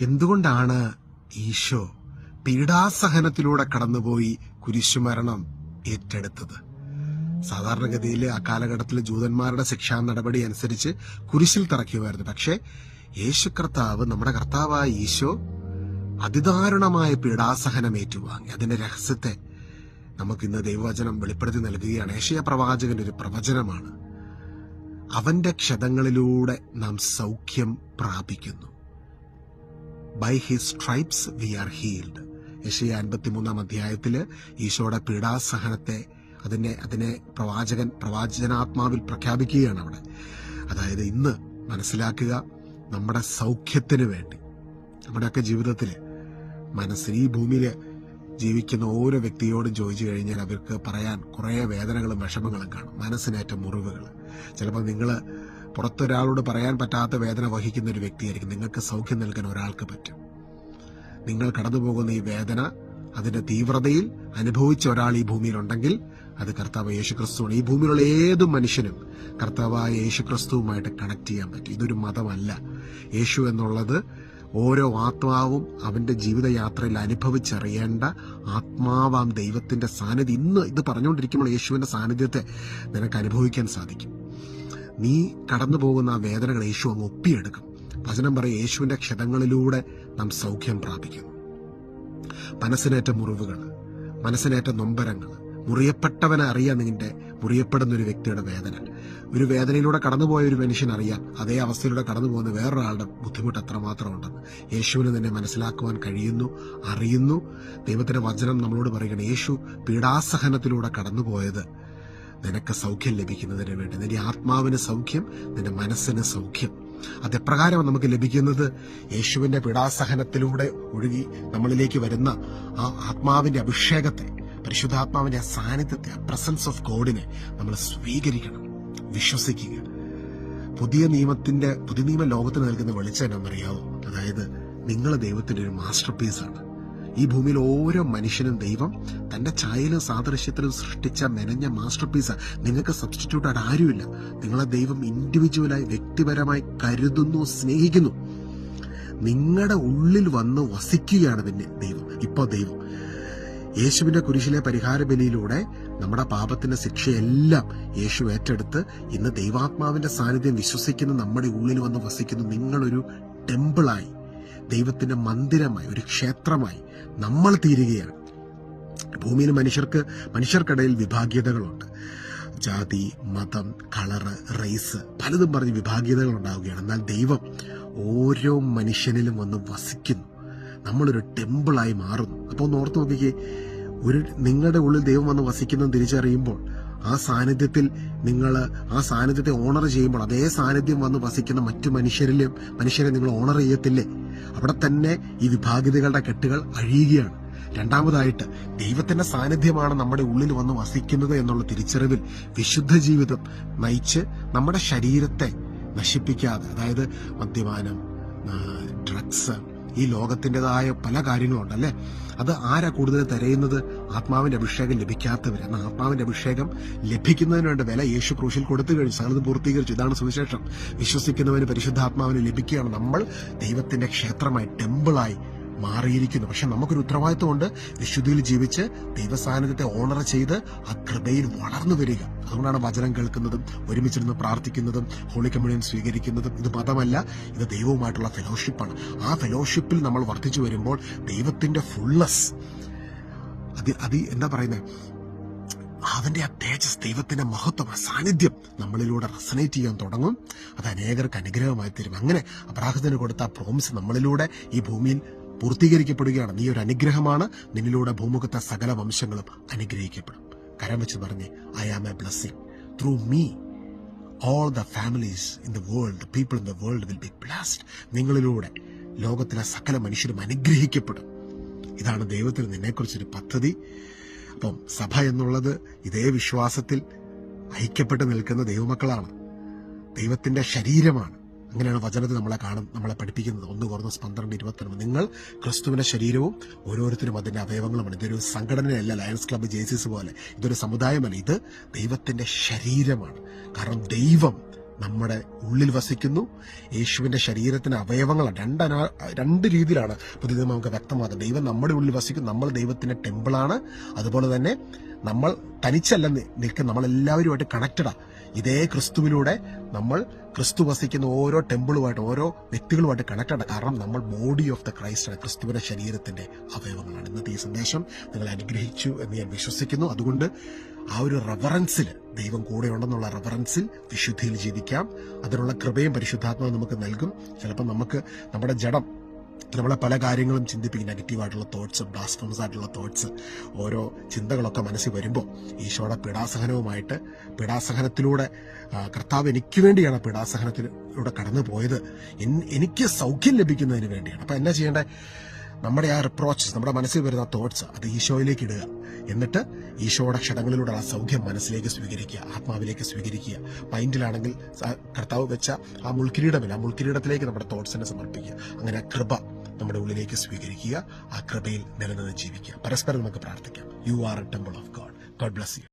എന്തുകൊണ്ടാണ് ഈശോ പീഡാസഹനത്തിലൂടെ കടന്നുപോയി കുരിശുമരണം ഏറ്റെടുത്തത്? സാധാരണഗതിയിൽ ആ കാലഘട്ടത്തിൽ ജൂതന്മാരുടെ ശിക്ഷാ നടപടി അനുസരിച്ച് കുരിശിൽ തറയ്ക്കുമായിരുന്നു. പക്ഷേ യേശു കർത്താവ് നമ്മുടെ കർത്താവായ ഈശോ അതിദാരുണമായ പീഡാസഹനം ഏറ്റുവാങ്ങി. അതിന്റെ രഹസ്യത്തെ നമുക്ക് ഇന്ന് ദൈവവചനം വെളിപ്പെടുത്തി നൽകുകയാണ്. ഏഷ്യ പ്രവാചകന്റെ ഒരു പ്രവചനമാണ്. അവന്റെ ക്ഷതങ്ങളിലൂടെ നാം സൗഖ്യം പ്രാപിക്കുന്നു. By his stripes we are healed യശയ അൻപത്തിമൂന്നാം അധ്യായത്തിൽ ഈശോയുടെ പീഡാസഹനത്തെ അതിനെ അതിനെ പ്രവാചകൻ പ്രവാചനാത്മാവിൽ പ്രഖ്യാപിക്കുകയാണ് അവിടെ. അതായത് ഇന്ന് മനസ്സിലാക്കുക നമ്മുടെ സൗഖ്യത്തിന് വേണ്ടി. നമ്മുടെയൊക്കെ ജീവിതത്തിൽ മനസ്സിന് ഈ ഭൂമിയിൽ ജീവിക്കുന്ന ഓരോ വ്യക്തിയോടും ചോദിച്ചു കഴിഞ്ഞാൽ അവർക്ക് പറയാൻ കുറേ വേദനകളും വിഷമങ്ങളും കാണും. മനസ്സിനേറ്റ മുറിവുകൾ ചിലപ്പോൾ നിങ്ങൾ പുറത്തൊരാളോട് പറയാൻ പറ്റാത്ത വേദന വഹിക്കുന്ന ഒരു വ്യക്തിയായിരിക്കും. നിങ്ങൾക്ക് സൗഖ്യം നൽകാൻ ഒരാൾക്ക് പറ്റും. നിങ്ങൾ കടന്നുപോകുന്ന ഈ വേദന അതിന്റെ തീവ്രതയിൽ അനുഭവിച്ച ഒരാൾ ഈ ഭൂമിയിലുണ്ടെങ്കിൽ അത് കർത്താവ് യേശുക്രിസ്തുവാണ്. ഈ ഭൂമിയിലുള്ള ഏത് മനുഷ്യനും കർത്താവായ യേശുക്രിസ്തുവുമായിട്ട് കണക്ട് ചെയ്യാൻ പറ്റും. ഇതൊരു മതമല്ല. യേശു എന്നുള്ളത് ഓരോ ആത്മാവും അവന്റെ ജീവിതയാത്രയിൽ അനുഭവിച്ചറിയേണ്ട ആത്മാവാം ദൈവത്തിന്റെ സാന്നിധ്യം. ഇന്ന് ഇത് പറഞ്ഞുകൊണ്ടിരിക്കുമ്പോൾ യേശുവിന്റെ സാന്നിധ്യത്തെ നിനക്ക് അനുഭവിക്കാൻ സാധിക്കും. നീ കടന്നു പോകുന്ന ആ വേദനകൾ യേശു അങ്ങ് ഒപ്പിയെടുക്കും. വചനം പറയും യേശുവിന്റെ ക്ഷതങ്ങളിലൂടെ നാം സൗഖ്യം പ്രാപിക്കുന്നു. മനസ്സിനേറ്റ മുറിവുകൾ മനസ്സിനേറ്റ നൊമ്പരങ്ങൾ മുറിയപ്പെട്ടവനെ അറിയാം നിന്റെ മുറിയപ്പെടുന്ന ഒരു വ്യക്തിയുടെ വേദന. ഒരു വേദനയിലൂടെ കടന്നുപോയ ഒരു മനുഷ്യൻ അറിയാം അതേ അവസ്ഥയിലൂടെ കടന്നു പോകുന്ന വേറൊരാളുടെ ബുദ്ധിമുട്ട് എത്രമാത്രം ഉണ്ടെന്ന്. യേശുവിന് നിന്നെ മനസ്സിലാക്കുവാൻ കഴിയുന്നു അറിയുന്നു. ദൈവത്തിന്റെ വചനം നമ്മളോട് പറയുകയാണ് യേശു പീഡാസഹനത്തിലൂടെ കടന്നുപോയത് നിനക്ക് സൗഖ്യം ലഭിക്കുന്നതിന് വേണ്ടി. നിന്റെ ആത്മാവിന് സൗഖ്യം നിന്റെ മനസ്സിന് സൗഖ്യം. അതെപ്രകാരമാണ് നമുക്ക് ലഭിക്കുന്നത്? യേശുവിന്റെ പീഡാസഹനത്തിലൂടെ ഒഴുകി നമ്മളിലേക്ക് വരുന്ന ആ ആത്മാവിന്റെ അഭിഷേകത്തെ പരിശുദ്ധാത്മാവിന്റെ സാന്നിധ്യത്തെ പ്രസൻസ് ഓഫ് ഗോഡിനെ നമ്മൾ സ്വീകരിക്കണം വിശ്വസിക്കുക. പുതിയ നിയമത്തിന്റെ പുതിയ നിയമ ലോകത്തിന് നൽകുന്ന വെളിച്ചം എന്നറിയാവോ അതായത് നിങ്ങൾ ദൈവത്തിന്റെ ഒരു മാസ്റ്റർ പീസാണ് ഈ ഭൂമിയിൽ ഓരോ മനുഷ്യനും ദൈവം തന്റെ ഛായയിലും സാദൃശ്യത്തിലും സൃഷ്ടിച്ച മെനഞ്ഞ മാസ്റ്റർ പീസ് നിങ്ങൾക്ക് സബ്സ്റ്റിറ്റ്യൂട്ട് ആയിട്ട് ആരുമില്ല. നിങ്ങളെ ദൈവം ഇൻഡിവിജ്വലായി വ്യക്തിപരമായി കരുതുന്നു സ്നേഹിക്കുന്നു. നിങ്ങളുടെ ഉള്ളിൽ വന്ന് വസിക്കുകയാണ് പിന്നെ ദൈവം. ഇപ്പോൾ ദൈവം. യേശുവിന്റെ കുരിശിലെ പരിഹാര ബലിയിലൂടെ നമ്മുടെ പാപത്തിന്റെ ശിക്ഷയെല്ലാം യേശു ഏറ്റെടുത്ത് ഇന്ന് ദൈവാത്മാവിന്റെ സാന്നിധ്യം വിശ്വസിക്കുന്ന നമ്മുടെ ഉള്ളിൽ വന്ന് വസിക്കുന്നു. നിങ്ങളൊരു ടെമ്പിളായി ദൈവത്തിന്റെ മന്ദിരമായി ഒരു ക്ഷേത്രമായി നമ്മൾ തീരുകയാണ്. ഭൂമിയിൽ മനുഷ്യർക്ക് മനുഷ്യർക്കിടയിൽ വിഭാഗീയതകളുണ്ട്. ജാതി മതം കളറ് റേസ് പലതും പറഞ്ഞ് വിഭാഗീയതകൾ ഉണ്ടാവുകയാണ് എന്നാൽ ദൈവം ഓരോ മനുഷ്യനിലും വന്ന് വസിക്കുന്നു. നമ്മളൊരു ടെമ്പിളായി മാറുന്നു. അപ്പോൾ ഒന്ന് ഓർത്ത് നോക്കിക്കേ ഒരു നിങ്ങളുടെ ഉള്ളിൽ ദൈവം വന്ന് വസിക്കുന്നത് തിരിച്ചറിയുമ്പോൾ ആ സാന്നിധ്യത്തിൽ നിങ്ങൾ ആ സാന്നിധ്യത്തെ ഓണർ ചെയ്യുമ്പോൾ അതേ സാന്നിധ്യം വന്ന് വസിക്കുന്ന മറ്റു മനുഷ്യരിലും മനുഷ്യരെ നിങ്ങൾ ഓണർ ചെയ്യത്തില്ലേ? അവിടെ തന്നെ ഈ വിഭാഗിതകളുടെ കെട്ടുകൾ അഴിയുകയാണ്. രണ്ടാമതായിട്ട് ദൈവത്തിന്റെ സാന്നിധ്യമാണ് നമ്മുടെ ഉള്ളിൽ വന്ന് വസിക്കുന്നത് എന്നുള്ള തിരിച്ചറിവിൽ വിശുദ്ധ ജീവിതം നയിച്ച് നമ്മുടെ ശരീരത്തെ നശിപ്പിക്കാതെ അതായത് മദ്യപാനം ഡ്രഗ്സ് ഈ ലോകത്തിന്റെതായ പല കാര്യങ്ങളുണ്ട് അല്ലെ? അത് ആരാ കൂടുതൽ തിരയുന്നത്? ആത്മാവിന്റെ അഭിഷേകം ലഭിക്കാത്തവർ എന്നാൽ ആത്മാവിന്റെ അഭിഷേകം ലഭിക്കുന്നതിന് വേണ്ട വില യേശു ക്രൂശിൽ കൊടുത്തു കഴിഞ്ഞു. സകലത് പൂർത്തീകരിച്ചു. ഇതാണ് സുവിശേഷം. വിശ്വസിക്കുന്നവന് പരിശുദ്ധാത്മാവിന് ലഭിക്കുകയാണ് നമ്മൾ ദൈവത്തിന്റെ ക്ഷേത്രമായി ടെമ്പിളായി മാറിയിരിക്കുന്നു. പക്ഷെ നമുക്കൊരു ഉത്തരവാദിത്വമുണ്ട്. വിശുദ്ധിയിൽ ജീവിച്ച് ദൈവസാന്നിധ്യത്തെ ഓണർ ചെയ്ത് ആ കൃപയിൽ വളർന്നു വരിക. അതുകൊണ്ടാണ് വചനം കേൾക്കുന്നതും ഒരുമിച്ചിരുന്ന് പ്രാർത്ഥിക്കുന്നതും ഹോളി കമ്മ്യൂണിയൻ സ്വീകരിക്കുന്നതും ഇത് മതമല്ല ഇത് ദൈവവുമായിട്ടുള്ള ഫെലോഷിപ്പാണ് ആ ഫെലോഷിപ്പിൽ നമ്മൾ വർദ്ധിച്ചു വരുമ്പോൾ ദൈവത്തിന്റെ ഫുള്ളസ് അത് അത് എന്താ പറയുന്നത് അവന്റെ ആ തേജസ് ദൈവത്തിന്റെ മഹത്വം സാന്നിധ്യം നമ്മളിലൂടെ റെസനേറ്റ് ചെയ്യാൻ തുടങ്ങും. അത് അനേകർക്ക് അനുഗ്രഹമായി തരും. അങ്ങനെ അബ്രാഹത്തിന് കൊടുത്ത ആ പ്രോമിസ് നമ്മളിലൂടെ ഈ ഭൂമിയിൽ പൂർത്തീകരിക്കപ്പെടുകയാണ്. നീ ഒരു അനുഗ്രഹമാണ്. നിന്നിലൂടെ ഭൂമുഖത്തെ സകല വംശങ്ങളും അനുഗ്രഹിക്കപ്പെടും. കരം വെച്ച് പറഞ്ഞ് I am a blessing through me all the families in the world people in the world will be blessed നിങ്ങളിലൂടെ ലോകത്തിലെ സകല മനുഷ്യരും അനുഗ്രഹിക്കപ്പെടും. ഇതാണ് ദൈവത്തിന് നിന്നെക്കുറിച്ചൊരു പദ്ധതി. അപ്പം സഭ എന്നുള്ളത് ഇതേ വിശ്വാസത്തിൽ ഐക്യപ്പെട്ട് നിൽക്കുന്ന ദൈവമക്കളാണ്. ദൈവത്തിന്റെ ശരീരമാണ്. അങ്ങനെയാണ് വചനത്തിൽ നമ്മളെ കാണും നമ്മളെ പഠിപ്പിക്കുന്നത്. ഒന്ന് കുറഞ്ഞ പന്ത്രണ്ട് ഇരുപത്തൊൻപത് നിങ്ങൾ ക്രിസ്തുവിന്റെ ശരീരവും ഓരോരുത്തരും അതിന്റെ അവയവങ്ങളുമാണ്. ഇതൊരു സംഘടനയല്ല ലയൺസ് ക്ലബ്ബ് ജേസിസ് പോലെ. ഇതൊരു സമുദായമല്ല. ഇത് ദൈവത്തിന്റെ ശരീരമാണ്. കാരണം ദൈവം നമ്മുടെ ഉള്ളിൽ വസിക്കുന്നു. യേശുവിന്റെ ശരീരത്തിന് അവയവങ്ങളാണ്. രണ്ടനാ രണ്ട് രീതിയിലാണ് പുതിയ നമുക്ക് വ്യക്തമാക്കുന്നത് ദൈവം നമ്മുടെ ഉള്ളിൽ വസിക്കും നമ്മൾ ദൈവത്തിന്റെ ടെമ്പിളാണ്. അതുപോലെ തന്നെ നമ്മൾ തനിച്ചല്ല നി- നിൽക്കുന്ന നമ്മളെല്ലാവരുമായിട്ട് കണക്റ്റഡാ ഇതേ ക്രിസ്തുവിലൂടെ നമ്മൾ ക്രിസ്തു വസിക്കുന്ന ഓരോ ടെമ്പിളുമായിട്ട് ഓരോ വ്യക്തികളുമായിട്ട് കണക്റ്റഡ് കാരണം നമ്മൾ ബോഡി ഓഫ് ദ ക്രൈസ്റ്റ് ആണ്. ക്രിസ്തുവിന്റെ ശരീരത്തിന്റെ അവയവങ്ങളാണ്. ഇന്നത്തെ ഈ സന്ദേശം നിങ്ങൾ അനുഗ്രഹിച്ചു എന്ന് ഞാൻ വിശ്വസിക്കുന്നു. അതുകൊണ്ട് ആ ഒരു റെഫറൻസിൽ ദൈവം കൂടെ ഉണ്ടെന്നുള്ള റെഫറൻസിൽ വിശുദ്ധിയിൽ ജീവിക്കാം. അതിനുള്ള കൃപയും പരിശുദ്ധാത്മാവ് നമുക്ക് നൽകും. ചിലപ്പോൾ നമുക്ക് നമ്മുടെ ജഡം നമ്മളെ പല കാര്യങ്ങളും ചിന്തിപ്പിക്കും. നെഗറ്റീവായിട്ടുള്ള തോട്ട്സ് ബ്ലാസ്ഫമസ് ആയിട്ടുള്ള തോട്ട്സ് ഓരോ ചിന്തകളൊക്കെ മനസ്സിൽ വരുമ്പോൾ ഈശോയുടെ പീഡാസഹനവുമായിട്ട് പീഡാസഹനത്തിലൂടെ കർത്താവ് എനിക്ക് വേണ്ടിയാണ് പീഡാസഹനത്തിലൂടെ കടന്നു പോയത് എനിക്ക് സൗഖ്യം ലഭിക്കുന്നതിന് വേണ്ടിയാണ്. അപ്പം എന്നാ ചെയ്യേണ്ടത് നമ്മുടെ ആ റിപ്രോച്ചസ് നമ്മുടെ മനസ്സിൽ വരുന്ന തോട്ട്സ് അത് ഈശോയിലേക്ക് ഇടുക. എന്നിട്ട് ഈശോയുടെ ആ സൗഖ്യം മനസ്സിലേക്ക് സ്വീകരിക്കുക ആത്മാവിലേക്ക് സ്വീകരിക്കുക. മൈൻഡിലാണെങ്കിൽ കർത്താവ് വെച്ച ആ മുൾക്കിരീടമില്ല ആ മുൾക്കിരീടത്തിലേക്ക് നമ്മുടെ തോട്ട്സിനെ സമർപ്പിക്കുക. അങ്ങനെ കൃപ നമ്മുടെ ഉള്ളിലേക്ക് സ്വീകരിക്കുക ആ കൃപയിൽ നിലനിന്ന് ജീവിക്കുക. പരസ്പരം നമുക്ക് പ്രാർത്ഥിക്കാം. You are a temple of God God bless you